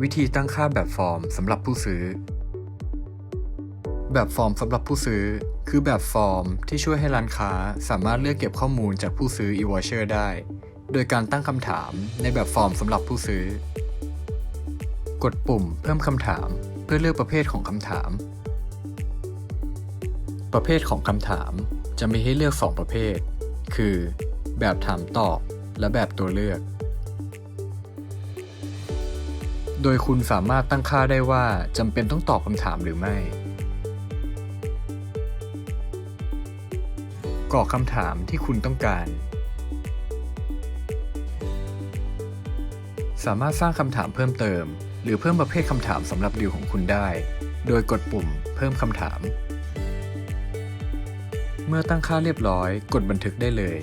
วิธีตั้งค่าแบบฟอร์มสำหรับผู้ซื้อ แบบฟอร์มสำหรับผู้ซื้อ คือแบบฟอร์มที่ช่วยให้ร้านค้าสามารถเลือกเก็บข้อมูลจากผู้ซื้อ e-voucher ได้ โดยการตั้งคำถามในแบบฟอร์มสำหรับผู้ซื้อ กดปุ่มเพิ่มคำถาม เพื่อเลือกประเภทของคำถาม ประเภทของคำถามจะมีให้เลือก 2 ประเภท คือ แบบถามตอบและแบบตัวเลือก โดยคุณสามารถตั้งค่าได้ว่าจำเป็นต้องตอบคำถามหรือไม่ กรอกคำถามที่คุณต้องการ สามารถสร้างคำถามเพิ่มเติม หรือเพิ่มประเภทคำถามสำหรับดีลของคุณได้ โดยกดปุ่มเพิ่มคำถาม เมื่อตั้งค่าเรียบร้อย กดบันทึกได้เลย